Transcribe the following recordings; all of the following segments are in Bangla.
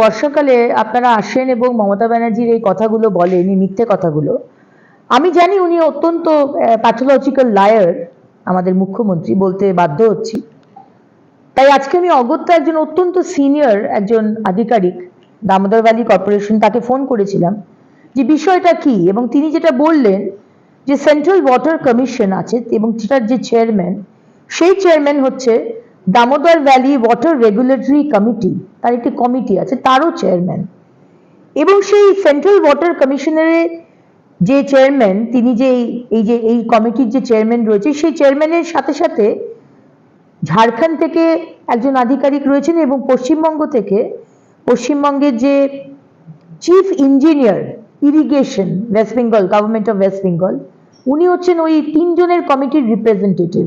বর্ষাকালে আপনারা আসেন এবং মমতা ব্যানার্জির এই কথাগুলো বলেন, এই মিথ্যে কথাগুলো। আমি জানি উনি অত্যন্ত প্যাথোলজিক্যাল লায়ার আমাদের মুখ্যমন্ত্রী বলতে বাধ্য হচ্ছি। তাই আজকে আমি অগত্যা একজন অত্যন্ত সিনিয়র একজন আধিকারিক, দামোদর ভ্যালি কর্পোরেশন, তাকে ফোন করেছিলাম যে বিষয়টা কি? এবং তিনি যেটা বললেন যে সেন্ট্রাল ওয়াটার কমিশন আছে এবং সেটার যে চেয়ারম্যান সেই চেয়ারম্যান হচ্ছে Damodar Valley Water Regulatory Committee তার একটি কমিটি আছে, তারও চেয়ারম্যান এবং সেই সেন্ট্রাল ওয়াটার কমিশনারের যে চেয়ারম্যান তিনি যে এই- যে, এই কমিটির যে চেয়ারম্যান রয়েছে, সেই চেয়ারম্যানের সাথে সাথে ঝাড়খণ্ড থেকে একজন আধিকারিক রয়েছেন এবং পশ্চিমবঙ্গ থেকে পশ্চিমবঙ্গের যে chief engineer irrigation West Bengal government of West Bengal উনি হচ্ছেন ওই তিনজনের কমিটির রিপ্রেজেন্টেটিভ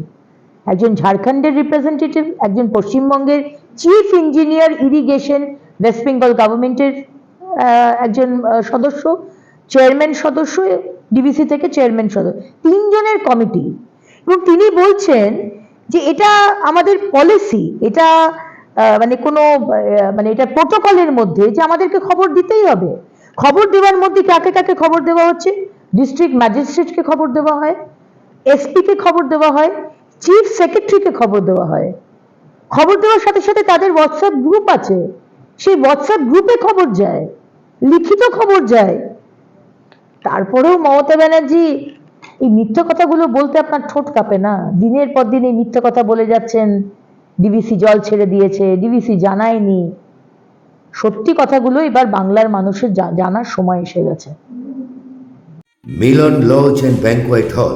একজন ঝাড়খণ্ডের রিপ্রেজেন্টেটিভ একজন পশ্চিমবঙ্গের chief engineer irrigation West Bengal গভর্নমেন্টের একজন সদস্য চেয়ারম্যান সদস্য ডিবিসি থেকে চেয়ারম্যান সদস্য, তিনজনের কমিটি এবং তিনি বলছেন যে এটা আমাদের পলিসি এটা মানে কোনো মানে এটা প্রোটোকলের মধ্যে যে আমাদেরকে খবর দিতেই হবে। খবর দেওয়ার মধ্যে কাকে কাকে খবর দেওয়া হচ্ছে? ডিস্ট্রিক্ট ম্যাজিস্ট্রেটকে খবর দেওয়া হয় এসপিকে খবর দেওয়া হয় চিফ সেক্রেটারিকে খবর দেওয়া হয়। খবর দেওয়ার সাথে সাথে তাদের হোয়াটসঅ্যাপ গ্রুপ আছে। সেই হোয়াটসঅ্যাপ গ্রুপে খবর যায়। লিখিত খবর যায়। তারপরেও মমতা ব্যানার্জি, এই মিথ্যে কথাগুলো বলতে আপনার ঠোঁট কাঁপে না? দিনের পর দিন এই মিথ্যে কথা বলে যাচ্ছেন। ডিবিসি জল ছেড়ে দিয়েছে ডিবিসি জানায়নি। সত্যি কথাগুলো এবার বাংলার মানুষের জানার সময় এসে গেছে। মিলন লজ অ্যান্ড ব্যাংকোয়েট হল।